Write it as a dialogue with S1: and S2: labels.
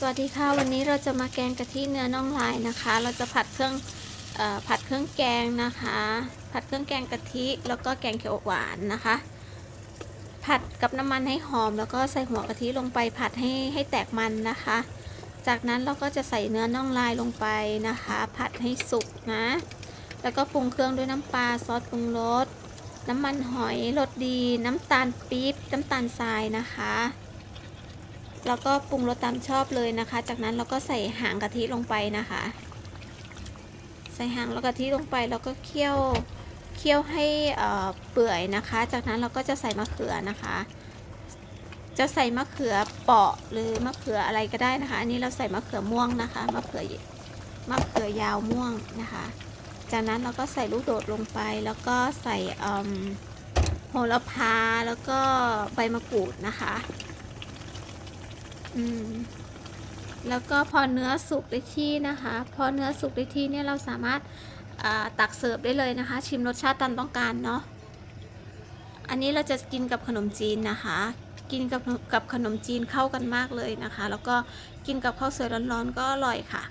S1: สวัสดีค่ะวันนี้เราจะมาแกงกะทิเนื้อน่องลายนะคะ เราจะผัดเครื่องอผัดเครื่องแกงนะคะ ผัดเครื่องแกงกะทิแล้วก็แกงเขียวหวานนะคะ ผัดกับน้ำมันให้หอม แล้วก็ใส่หัวกะทิลงไปผัดให้ให้แตกมันนะคะ จากนั้นเราก็จะใส่เนื้อน่องลายลงไปนะคะ ผัดให้สุกนะ แล้วก็ปรุงเครื่องด้วยน้ำปลาซอสปรุงรสน้ำมันหอยรสดี น้ำตาลปี๊บน้ำตาลทรายนะคะ แล้วก็ปรุงรสตามชอบเลยนะคะ จากนั้นเราก็ใส่หางกะทิลงไปนะคะ ใส่หางแล้วกะทิลงไปแล้วก็เคี่ยวเคี่ยวให้เปื่อยนะคะ จากนั้นเราก็จะใส่มะเขือนะคะ จะใส่มะเขือเปาะหรือมะเขืออะไรก็ได้นะคะ อันนี้เราใส่มะเขือม่วงนะคะมะเขือมะเขือยาวม่วงนะคะ จากนั้นเราก็ใส่ลูกโดดลงไป แล้วก็ใส่โหระพาแล้วก็ใบมะกรูดนะคะ อืมแล้วก็พอเนื้อสุกได้ที่นะคะ พอเนื้อสุกได้ที่เนี่ยเราสามารถตักเสิร์ฟได้เลยนะคะ ชิมรสชาติตามต้องการเนาะอันนี้เราจะกินกับขนมจีนนะคะ กินกับกับขนมจีนเข้ากันมากเลยนะคะ แล้วก็กินกับข้าวสวยร้อนๆก็อร่อยค่ะ